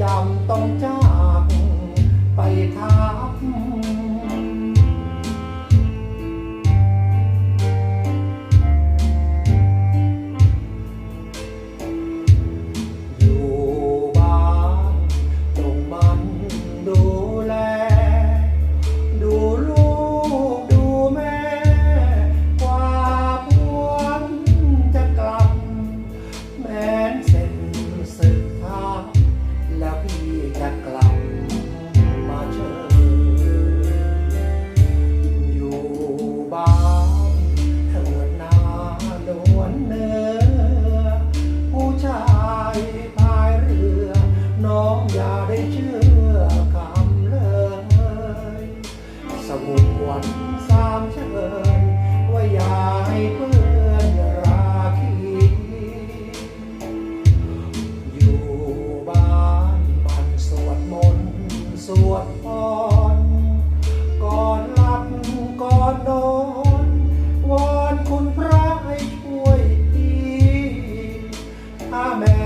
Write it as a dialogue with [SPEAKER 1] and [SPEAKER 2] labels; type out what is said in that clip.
[SPEAKER 1] จำต้องจ้า วัรสามเชิญว่าอย่าให้เพื่อนราคีอยู่บ้านบันสวดมนต์สวดพรก่อนหลับก่อนนอนวอนคุณพระให้ช่วยทีถ้าแม่